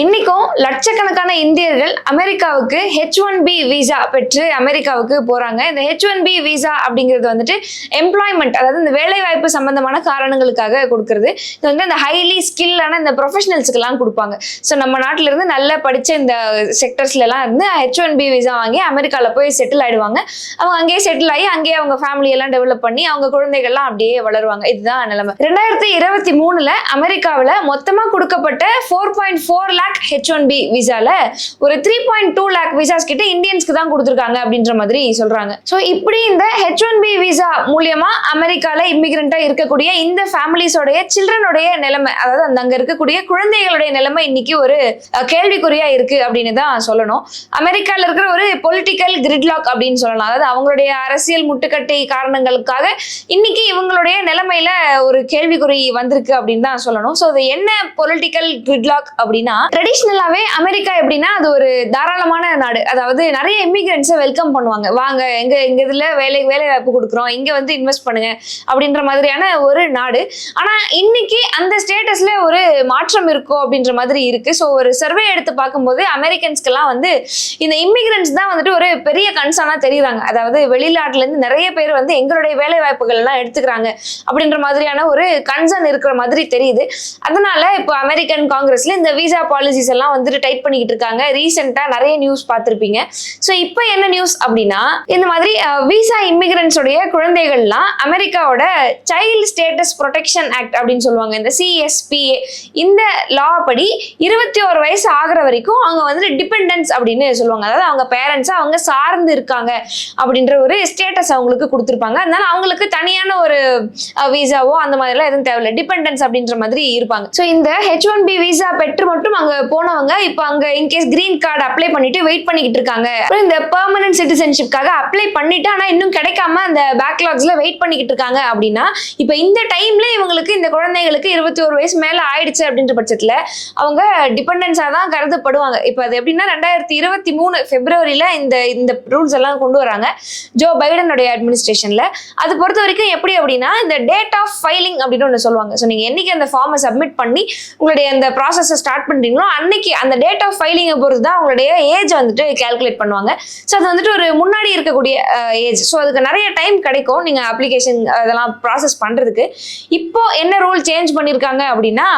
இன்னைக்கும் லட்சக்கணக்கான இந்தியர்கள் அமெரிக்காவுக்கு ஹெச் ஒன் பி விசா பெற்று அமெரிக்காவுக்கு போறாங்க. இந்த ஹெச் ஒன் பி விசா அப்படிங்கிறது வந்துட்டு எம்ப்ளாய்மெண்ட் அதாவது இந்த வேலை வாய்ப்பு சம்பந்தமான காரணங்களுக்காக கொடுக்கறது. இது வந்து அந்த ஹைலி ஸ்கில்லான இந்த ப்ரொஃபஷனல்ஸ்க்கெல்லாம் கொடுப்பாங்க. ஸோ நம்ம நாட்டில இருந்து நல்லா படிச்ச இந்த செக்டர்ஸ்ல எல்லாம் இருந்து ஹெச் ஒன் பி விசா வாங்கி அமெரிக்காவில் போய் செட்டில் ஆயிடுவாங்க. அவங்க அங்கேயே செட்டில் ஆகி அங்கேயே அவங்க ஃபேமிலி எல்லாம் டெவலப் பண்ணி அவங்க குழந்தைகள்லாம் அப்படியே வளருவாங்க. இதுதான் நிலைமை. ரெண்டாயிரத்தி இருபத்தி மூணுல அமெரிக்காவில் மொத்தமாக கொடுக்கப்பட்ட four point four lakh H one B விசால ஒரு three point two lakh visas கிட்ட இந்தியன்ஸ்க்கு தான் கொடுத்துருக்காங்க அப்படின்ற மாதிரி சொல்றாங்க. ஸோ இப்படி இந்த ஹெச் ஒன் பி விசா மூலியமா அமெரிக்கால இமிகிரண்டா இருக்கக்கூடிய இந்த ஃபேமிலிஸோடைய சில்ட்ரனுடைய நிலைமை அதாவது அந்த அங்க இருக்கக்கூடிய குழந்தைகளுடைய நிலைமை இன்னைக்கு ஒரு கேள்விக்குறியா இருக்கு அப்படின்னு தான் சொல்லணும். அமெரிக்கால இருக்கிற ஒரு பொலிட்டிக்கல் கிரிட்லாக் அப்படின்னு சொல்லலாம். அதாவது அவங்களுடைய அரசியல் முட்டுக்கட்டை காரணங்களுக்காக இன்னைக்கு இவங்களுடைய நிலைமையில ஒரு கேள்விக்குறி வந்திருக்கு அப்படின்னு தான் சொல்லணும். ஸோ அது என்ன பொலிட்டிக்கல் கிரிட்லாக் அப்படின்னா ட்ரெடிஷ்னலாவே அமெரிக்கா எப்படின்னா அது ஒரு தாராளமான நாடு. அதாவது நிறைய இமிகிரண்ட்ஸை வெல்கம் பண்ணுவாங்க. வாங்க எங்க எங்க இதுல வேலை வேலை வாய்ப்பு கொடுக்குறோம். இங்க வந்து இன்வெஸ்ட் பண்ணுங்க அப்படின்ற மாதிரியான ஒரு நாடு. ஆனா இன்னைக்கு அந்த ஸ்டேட்டஸ்ல ஒரு மாற்றம் இருக்கும் அப்படின்ற மாதிரி இருக்கு. ஸோ ஒரு சர்வே எடுத்து பார்க்கும்போது அமெரிக்கன்ஸ்க்கெல்லாம் வந்து இந்த இமிகிரண்ட்ஸ் தான் வந்துட்டு ஒரு பெரிய கன்சர்னா தெரியுறாங்க. அதாவது வெளிநாட்டுல இருந்து நிறைய பேர் வந்து எங்களுடைய வேலை வாய்ப்புகள் எல்லாம் எடுத்துக்கிறாங்க அப்படின்ற மாதிரியான ஒரு கன்சர்ன் இருக்கிற மாதிரி தெரியுது. அதனால இப்போ அமெரிக்கன் காங்கிரஸ்ல இந்த விசா பாலிசிஸ் எல்லாம் வந்துட்டு டைட் பண்ணிக்கிட்டு இருக்காங்க. ரீசெண்டா நிறைய நியூஸ் பார்த்துருப்பீங்க. ஸோ இப்போ என்ன நியூஸ் அப்படின்னா இந்த மாதிரி விசா இமிகிரண்ட்ஸோடைய குழந்தைகள்லாம் அமெரிக்காவோட சைல்டு ஸ்டேட்டஸ் ப்ரொடெக்ஷன் ஆக்ட் அப்படின்னு சொல்லுவாங்க. இந்த சிஎஸ்பிஏ இந்த லா படி இருபத்தி ஒரு வயசு ஆகிற வரைக்கும் அவங்க வந்துட்டு டிபெண்டன்ஸ் அப்படின்னு சொல்லுவாங்க. அதாவது அவங்க பேரண்ட்ஸை அவங்க சார்ந்து இருக்காங்க அப்படின்ற ஒரு ஸ்டேட்டஸ் அவங்களுக்கு கொடுத்துருப்பாங்க. அதனால அவங்களுக்கு தனியான ஒரு விசாவோ அந்த மாதிரிலாம் எதுவும் தேவையில்லை. டிபெண்டன்ஸ் அப்படின்ற மாதிரி இருப்பாங்க. ஸோ இந்த ஹெச் ஒன் பி விசா பெற்று மட்டும் அங்கே போனவங்க இப்போ அங்கே in case green card apply பண்ணிட்டு வெயிட் பண்ணிக்கிட்டு இருக்காங்க. இந்த பெர்மனன்ட் சிட்டிசன்ஷிப்காக அப்ளை பண்ணிட்டு ஆனால் இன்னும் கிடைக்காம அந்த பேக்லாக்ஸ்ல வெயிட் பண்ணிக்கிட்டு இருக்காங்க அப்படின்னா இப்போ இந்த டைம்ல இவங்களுக்கு இந்த குழந்தைங்களுக்கு இருபத்தி ஒரு வயசு மேல ஆயிடுச்சு அப்படின்ற பட்சத்துல அவங்க டிபெண்டன்ஸா தான் கருதப்படுவாங்க. இப்போ அது எப்படின்னா ரெண்டாயிரத்தி இருபத்தி மூணு பிப்ரவரியில இந்த இந்த ரூல்ஸ் எல்லாம் கொண்டு வராங்க ஜோ பைடனுடைய அட்மினிஸ்ட்ரேஷன்ல அது பொறுத்த வரைக்கும் எப்படி அப்படின்னா இந்த டேட் ஆஃப் ஃபைலிங் அப்படின்னு ஒன்று சொல்லுவாங்க. ஸோ நீங்க என்னைக்கு அந்த ஃபார்மை சப்மிட் பண்ணி உங்களுடைய அந்த ப்ராசஸை ஸ்டார்ட் பண்றீங்களோ அன்னைக்கு அந்த டேட் ஆஃப் ஃபைலிங்கை பொறுத்து தான் அவங்களுடைய ஏஜ் வந்துட்டு கால்குலேட் பண்ணுவாங்க. ஸோ அது வந்துட்டு ஒரு முன்னாடி இருக்கக்கூடிய ஏஜ் ஸோ அதுக்கு நிறைய டைம் கிடைக்கும் நீங்கள் அப்ளிகேஷன் அதெல்லாம் ப்ராசஸ் பண்ணுறதுக்கு இப்போ என்ன ரூல் சேஞ்ச் பண்ணியிருக்காங்க அப்படின்னா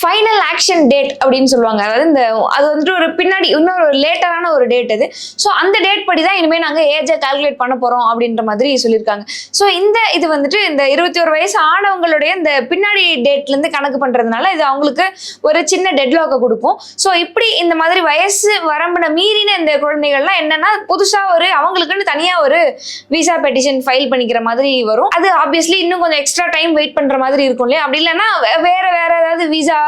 ஃபைனல் ஆக்ஷன் டேட் அப்படின்னு சொல்லுவாங்க. அதாவது இந்த அது வந்துட்டு ஒரு பின்னாடி இன்னொரு லேட்டரான ஒரு டேட் அது. ஸோ அந்த டேட் படி தான் இனிமேல் நாங்கள் ஏஜை கால்குலேட் பண்ண போகிறோம் அப்படின்ற மாதிரி சொல்லியிருக்காங்க ஸோ இந்த இது வந்துட்டு இந்த இருபத்தி ஒரு வயசு ஆனவங்களுடைய இந்த பின்னாடி டேட்லேருந்து கணக்கு பண்ணுறதுனால இது அவங்களுக்கு ஒரு சின்ன டெட்லாக்கை கொடுக்கும். ஸோ இப்படி இந்த மாதிரி வயசு வரம்பின மீறின இந்த குழந்தைகள்லாம் என்னன்னா புதுசாக ஒரு அவங்களுக்குன்னு தனியாக ஒரு விசா பெட்டிஷன் ஃபைல் பண்ணிக்கிற மாதிரி வரும். அது ஆப்வியஸ்லி இன்னும் கொஞ்சம் எக்ஸ்ட்ரா டைம் வெயிட் பண்ணுற மாதிரி இருக்கும் இல்லையா? அப்படி இல்லைன்னா வேற வேற ஏதாவது விசா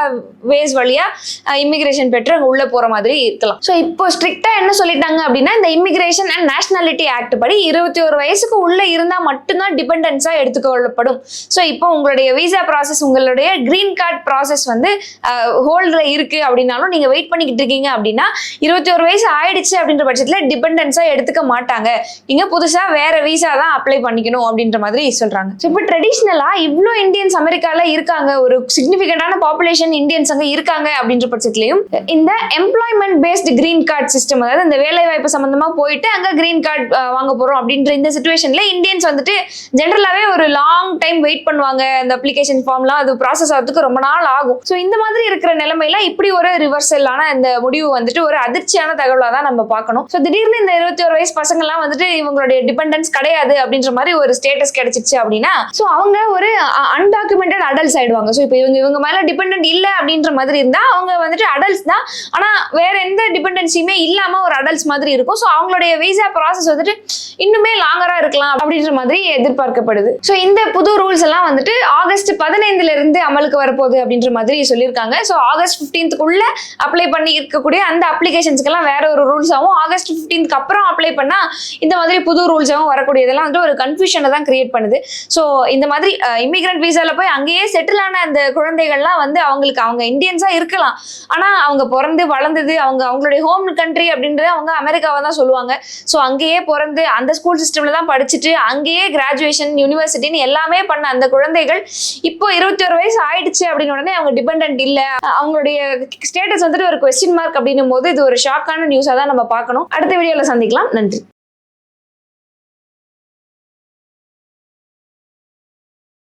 வேஸ் வழியாக இமிகிரேஷன் பெற்று அங்கே உள்ளே போகிற மாதிரி இருக்கலாம். ஸோ இப்போ ஸ்ட்ரிக்டாக என்ன சொல்லிட்டாங்க அப்படின்னா இந்த இமிகிரேஷன் அண்ட் நேஷனாலிட்டி ஆக்ட் படி இருபத்தி ஒரு வயசுக்கு உள்ளே இருந்தால் மட்டும்தான் டிபெண்டன்ஸாக எடுத்துக்கொள்ளப்படும். ஸோ இப்போ உங்களுடைய விசா ப்ராசஸ் உங்களுடைய கிரீன் கார்டு ப்ராசஸ் வந்து ஹோல்ட்ல இருக்கு இருந்தாலும் நீங்க வெயிட் பண்ணிக்கிட்டு இருக்கீங்க அப்படின்னா இருபத்தி ஒரு வயசு ஆயிடுச்சு அப்படின்ற பட்சத்துல டிபெண்டன்ஸா எடுத்துக்க மாட்டாங்க. இங்க புதுசா வேற விசா தான் அப்ளை பண்ணிக்கணும் அப்படின்ற மாதிரி சொல்றாங்க. இப்போ ட்ரெடிஷ்னலா இவ்வளோ இந்தியன்ஸ் அமெரிக்கால இருக்காங்க. ஒரு சிக்னிஃபிகண்டான பாப்புலேஷன் இந்தியன்ஸ் அங்க இருக்காங்க அப்படின்ற பட்சத்துலயும் இந்த employment based green card system அதாவது இந்த வேலை வாய்ப்பு சம்பந்தமா போயிட்டு அங்க கிரீன் கார்டு வாங்க போறோம் அப்படின்ற இந்த சுச்சுவேஷன்ல இந்தியன்ஸ் வந்துட்டு ஜென்ரலாவே ஒரு லாங் டைம் வெயிட் பண்ணுவாங்க. அந்த அப்ளிகேஷன் ஃபார்ம்லாம் அது ப்ராசஸ் ஆகிறதுக்கு ரொம்ப நாள் ஆகும். ஸோ இந்த மாதிரி இருக்கிற நிலைமையில இப்படி ஒரு ரிவர்சலான இந்த முடிவு வந்துட்டு ஒரு அதிர்ச்சியான தகவலாக தான் நம்ம பார்க்கணும். ஸோ திடீர்னு இந்த இருபத்தி ஒரு வயசு பசங்கள்லாம் வந்துட்டு இவங்களுடைய டிபெண்டன்ஸ் கிடையாது அப்படின்ற மாதிரி ஒரு ஸ்டேட்டஸ் கிடைச்சிச்சு அப்படின்னா ஸோ அவங்க ஒரு அன்டாக்குமெண்டட் அடல்ட்ஸ் ஆயிடுவாங்க. ஸோ இப்போ இவங்க இவங்க மேல டிபெண்டன்ட் இல்லை அப்படின்ற மாதிரி இருந்தா அவங்க வந்துட்டு அடல்ட்ஸ் தான். ஆனா வேற எந்த டிபெண்டன்சியுமே இல்லாம ஒரு அடல்ட்ஸ் மாதிரி இருக்கும். ஸோ அவங்களுடைய விசா ப்ராசஸ் வந்துட்டு இன்னுமே லாங்கரா இருக்கலாம் அப்படின்ற மாதிரி எதிர்பார்க்கப்படுது. ஸோ இந்த புது ரூல்ஸ் எல்லாம் வந்துட்டு ஆகஸ்ட் பதினைந்துல இருந்து அமலுக்கு வரப்போகுது அப்படின்ற மாதிரி சொல்லியிருக்காங்க. ஸோ ஆகஸ்ட் ஃபிஃப்டீன்த்துக்குள்ள அப்ளை பண்ணி இருக்கக்கூடிய அந்த அப்ளிகேஷன்ஸ்க்கெல்லாம் வேற ஒரு ரூல்ஸாகவும் ஆகஸ்ட் ஃபிஃப்டீன்த்க்கு அப்புறம் அப்ளை பண்ணா இந்த மாதிரி புது ரூல்ஸாகவும் வரக்கூடியதெல்லாம் வந்து ஒரு கன்ஃபியூஷனை தான் கிரியேட் பண்ணுது. ஸோ இந்த மாதிரி இமிகிரண்ட் விசால போய் அங்கேயே செட்டில் ஆன அந்த குழந்தைகள்லாம் வந்து அவங்களுக்கு அவங்க இந்தியன்ஸாக இருக்கலாம். ஆனால் அவங்க பிறந்து வளர்ந்தது அவங்க அவங்களுடைய ஹோம் கண்ட்ரி அப்படின்றது அவங்க அமெரிக்காவை தான் சொல்லுவாங்க. ஸோ அங்கேயே பிறந்து அந்த ஸ்கூல் சிஸ்டம்ல தான் படிச்சுட்டு அங்கேயே கிராஜுவேஷன் யூனிவர்சிட்டின்னு எல்லாமே பண்ண அந்த குழந்தைகள் இப்போ இருபத்தி ஒரு வயசு ஆயிடுச்சு அப்படின்னு உடனே அவங்க டிபெண்ட் இல்லை. அவங்களுடைய ஸ்டேட்டஸ் வந்துட்டு ஒரு கொஸ்டின் மார்க் அப்படின்னும் போது இது ஒரு ஷாக்கான நியூஸாக தான் நம்ம பார்க்கணும். அடுத்த வீடியோவில் சந்திக்கலாம். நன்றி.